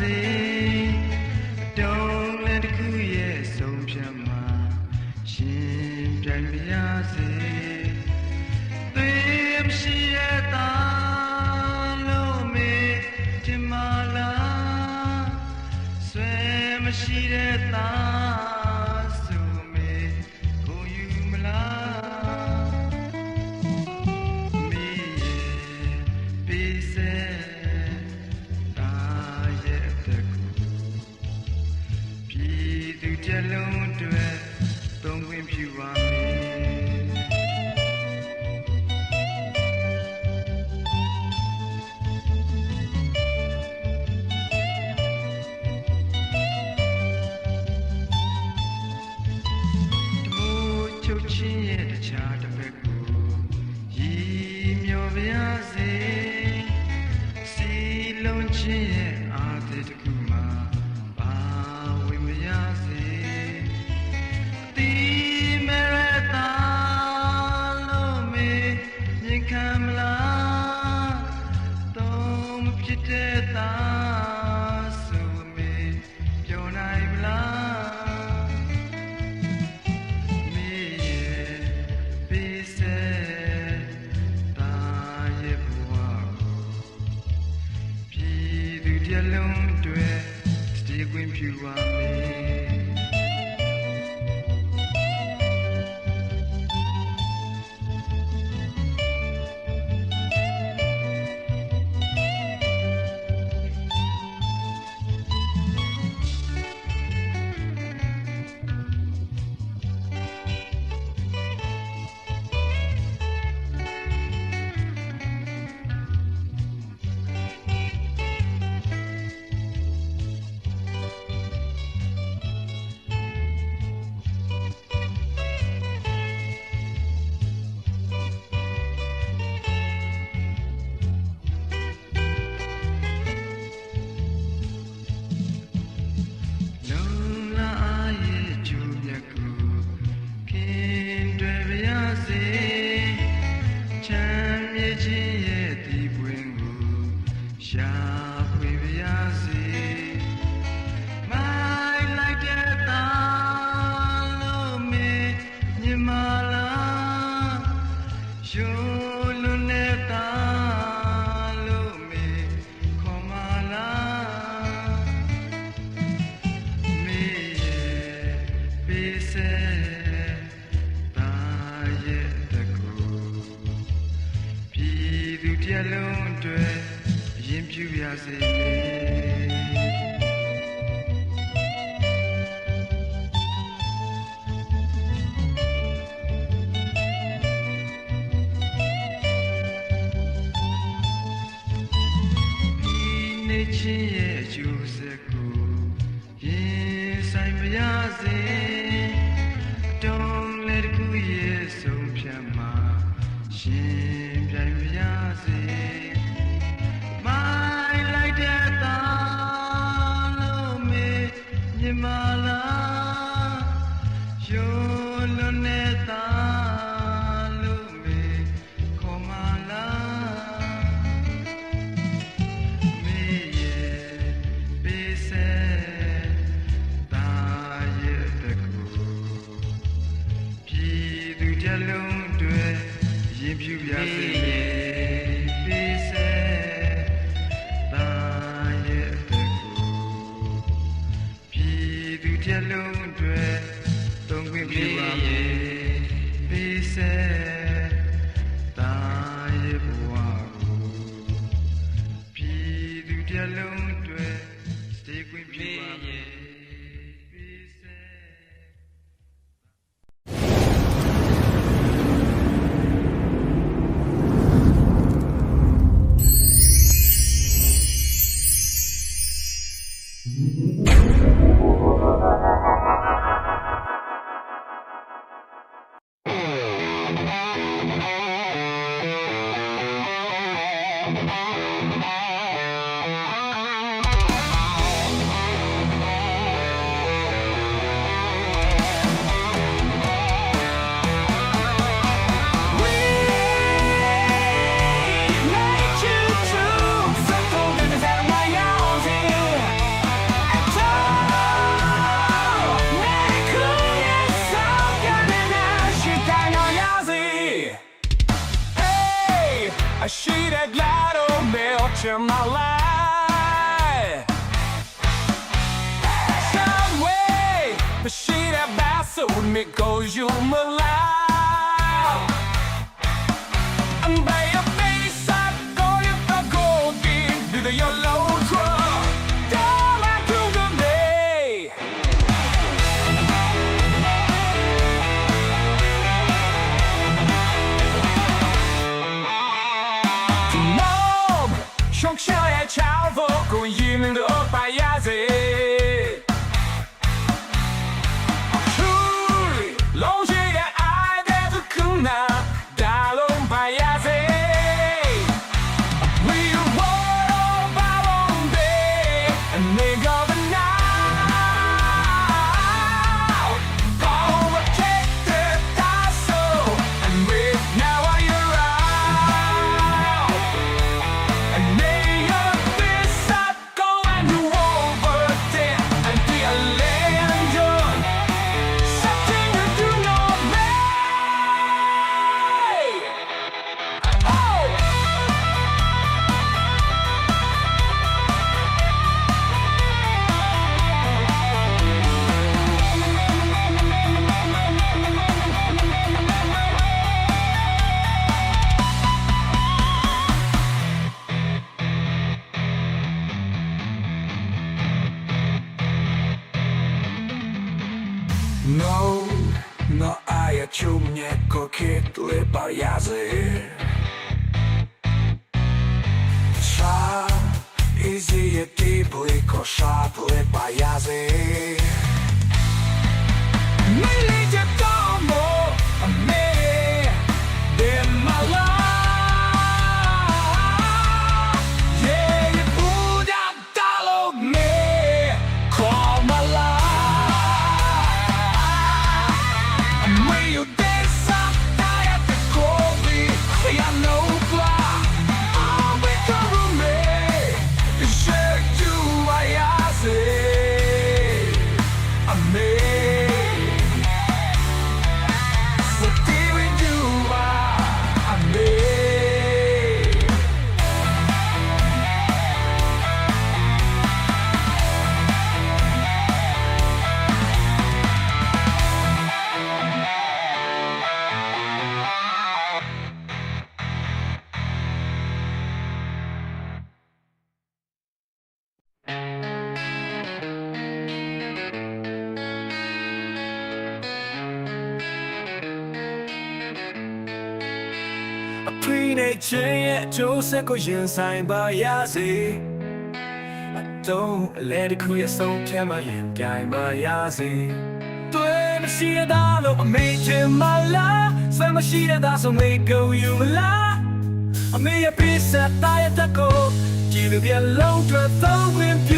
မ တည်ခွ мне кокетли пов'язи Ша, ізіє ти блико шапли паязи pre-nature ရဲ့အကျိုးဆက်ကိုရင်ဆိုင်ပါရစေအတော့လဲတစ်ခုရဲ့ဆုံးဖြတ်မှရင်ပြိုင်ပါရစေတွေ့မရှိရတာလို့အမေချင်မလားဆွမ်းမရှိရတာဆိုမေကိုယူမလားအမေရဲ့ပြစ်ဆက်တာရဲ့တက်ကိုကြည်လူပြလုံးတွေသုံးဝင်ပြူ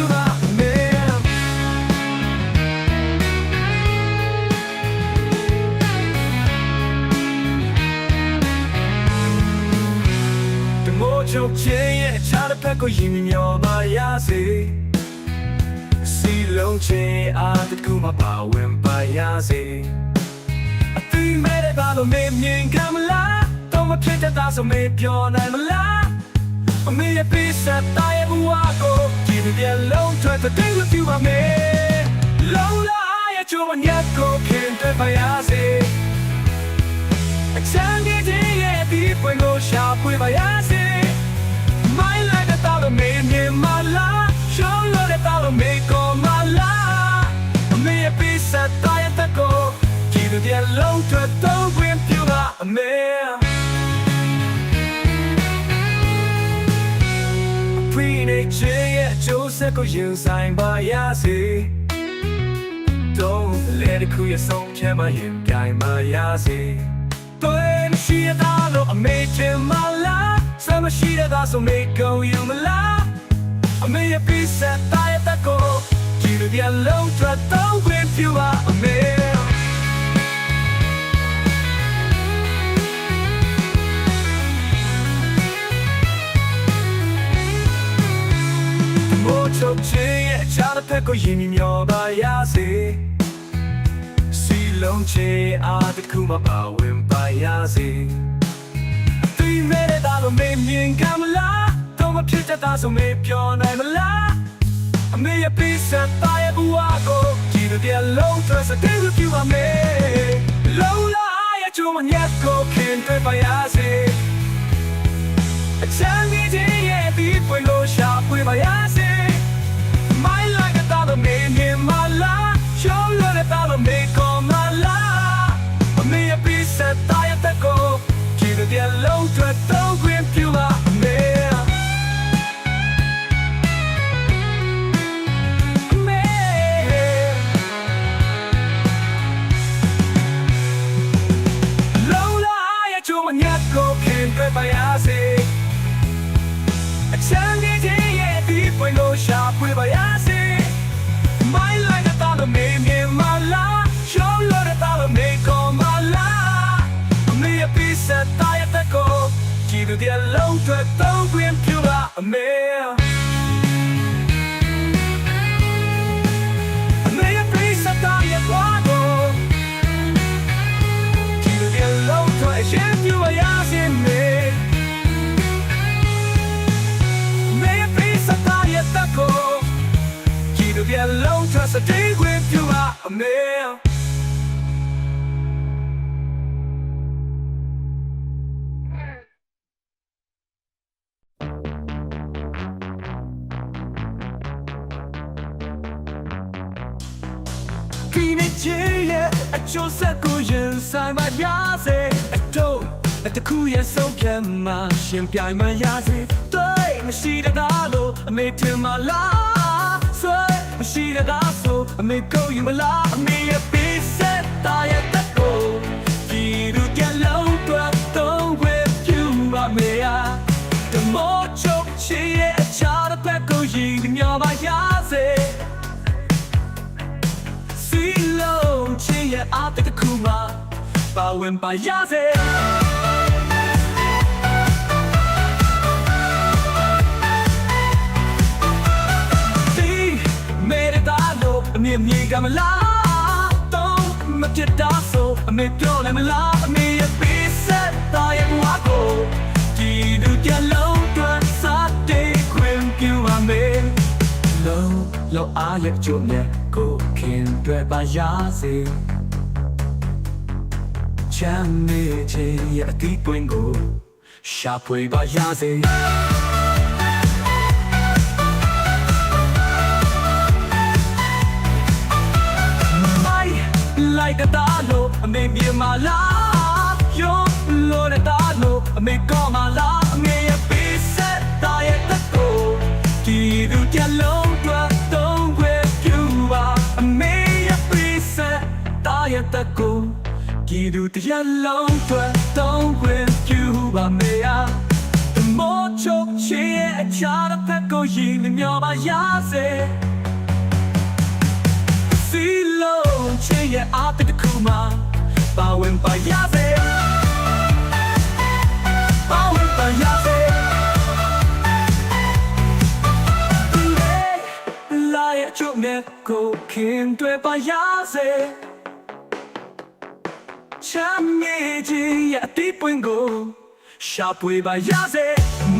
မိုးချုပ်ခြင်းရဲ့အခြားတစ်ဖက်ကိုရင်မျောပါရစေစီလုံးချင်းအားတစ်ခုမှပါဝင်ပါရစေအတိမဲ့တဲ့ဘာလို့မေးမြင်ကမလားတော့မဖြစ်တဲ့သားဆိုမေးပြောနိုင်မလားအမေရဲ့ပိစက်တာရဲ့ဘဝကိုကြည့်ပြလုံးထွက်တဲ့တိတ်လို့ပြပါမယ်လုံးလာရဲ့ချိုးမညက်ကိုခင်တဲ့ပါရစေအချမ်းကြီးတဲ့ရဲ့ဒီပွင့်ကိုရှာဖွေပါရစေ ကြည့်တဲ့လုံးထွက်တော့ဝင်ပြပါအမေဖီနေချေရဲ့ကျိုးဆက်ကိုရင်ဆိုင်ပါရစေ Don't let it cool your song ချမ်းမရင်ပြိုင်ပါရစေ对မရှိရတာလို့အမေချင်မလားဆမ်းမရှိရတာဆိုမေကိုယူမလားအမေရဲ့ပြစက်တာရဲ့တကိုကြည့်လို့ပြလုံးထွက်တော့ဝင်ပြပါအမေ မိုးချုပ်ခြင်းရဲ့အခြားတစ်ဖက်ကိုရင်မျောပါရစေစီလုံးချေအားတစ်ခုမှပါဝင်ပါရစေအသိမဲ့တဲ့သားလို့မေးမြင်ကမလားတော့မဖြစ်တတ်တာဆိုမေးပြောနိုင်မလားအမေရဲ့ပိစက်သားရဲ့ဘဝကိုကြည့်လို့တရားလုံးသွဲစတဲ့ပြပါမယ်လုံးလာရဲ့ချုံမညက်ကိုခင်တွေ့ပါရစေအချမ်းကြီးချင်းရဲ့ဒီပွင့်လို့ရှာပွေပါရစေ My life is all the me in my life Show you the all me come my life Me a piece of tire that go Keep it the low ပြုပါအမေအမေ a piece of tire that go ကြည့်တဲ့လုံးထွက်အရှင်ပြုပါရစေမေ May it be somebody at the core. Keep it alone, trust a day with you are a male. Teenage year, a chosa kuyen, sign my yase, a toe. လက်တစ်ခုရဲ့ဆုံးဖြတ်မှရှင်ပြိုင်မှရစေတွေ့မရှိတဲ့သားလို့အမေထင်မလားဆွဲမရှိတဲ့သားဆိုအမေကိုယူမလားအမေရဲ့ပေးဆက်တာရဲ့ အတတစ်ခုမှပါဝင်ပါရစေစီမေရတာလို့အမေမြေကမလားတော့မပြတ်တာဆိုအမေပြောလည်းမလားအမေရဲ့ပေးဆက်တာရဲ့ဘဝကိုဒီလူကြလုံးတွန်းစားတဲ့ခွင့်ပြုပါမယ်လုံးလုံးအားရဲ့ကြုံနဲ့ကိုခင်တွေပါရစေ ချမ်းမြေချေရဲ့အတီးပွင့်ကိုရှာဖွေပါရစေမိုင်းလိုက်တဲ့သားလို့အမေမြေမလားယုံလို့တဲ့သားလို့အမေကောမလား ဒီလူတရလုံးတော့တော့ဝဲပြူပါမေယာတမောချုပ်ချေရဲ့အချားတဲ့တက်ကိုရင်မျောပါရစေစီလုံးချေရဲ့အားတစ်ခုမှပါဝင်ပါရစေပါဝင်ပါရစေလာရဲ့ချုံနဲ့ကိုခင်တွေပါရစေ ချမ်းမြေကြီးရဲ့အတိပွင့်ကိုရှာပွေပါရစေ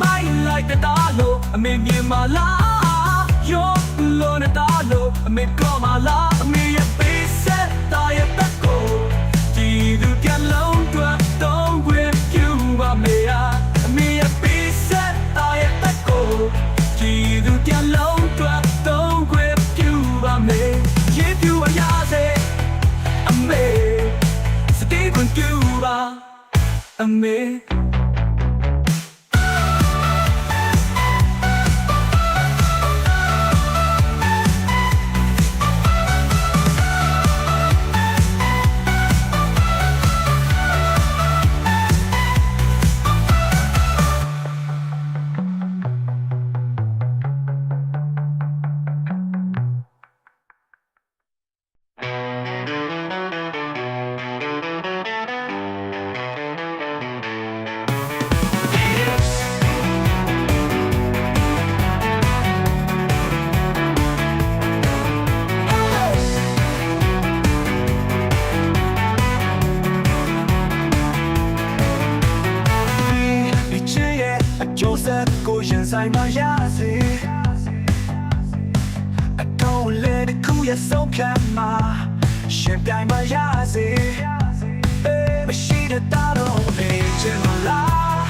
My like the dalo အမေမြင်မလား Yo lo ne dalo အမေကောမလားအမေရဲ့ပေးဆက်တာရဲ့တက်ကို အမေ ကိုရင်ဆိုင်ပါရစေအတော်လေးတစ်ခုရဲ့ဆုံးဖြတ်မှာရှင်ပြိုင်ပါရစေအေးမရှိတဲ့တာတော့နေချင်မလား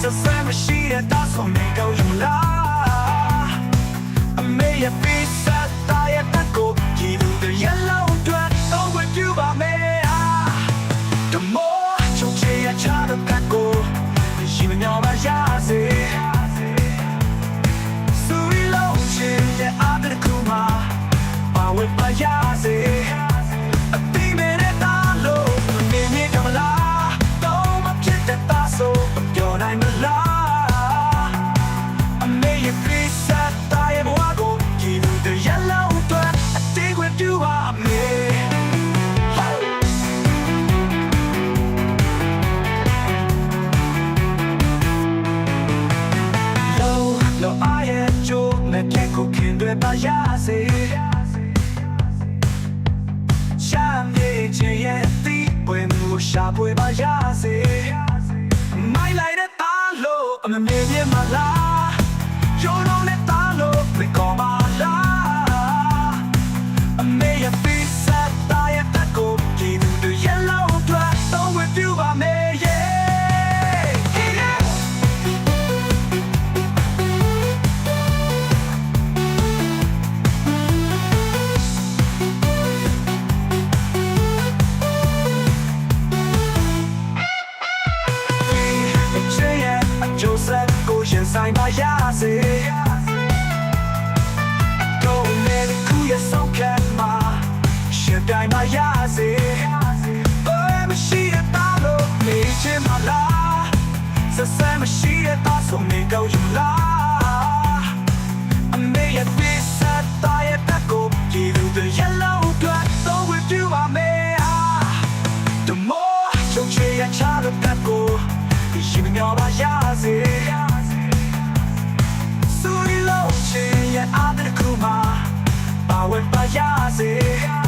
ဆက်ဆက်မရှိတဲ့တာဆုံး cooking de payase. Chame che ye ti, pues mu sha pues payase. My light at talo, me me me mala. Yo no le talo, တိုင်းပါရစေဘယ်မရှိတဲ့တာလို့နေချင်မလားဆက်ဆံမရှိတဲ့တာဆိုနေကောင်းယူလားအမေရဲ့ပစ်ဆက်တာရဲ့တက်ကိုကြည့်လို့ the yellow blood don't with you my man The more ချုပ်ချယ်ရချတဲ့ဘက်ကိုရှင်မျောပါရစေစူရီလုံးချင်ရဲ့အားတဲ့ခုမှာပါဝတ်ပါရစေ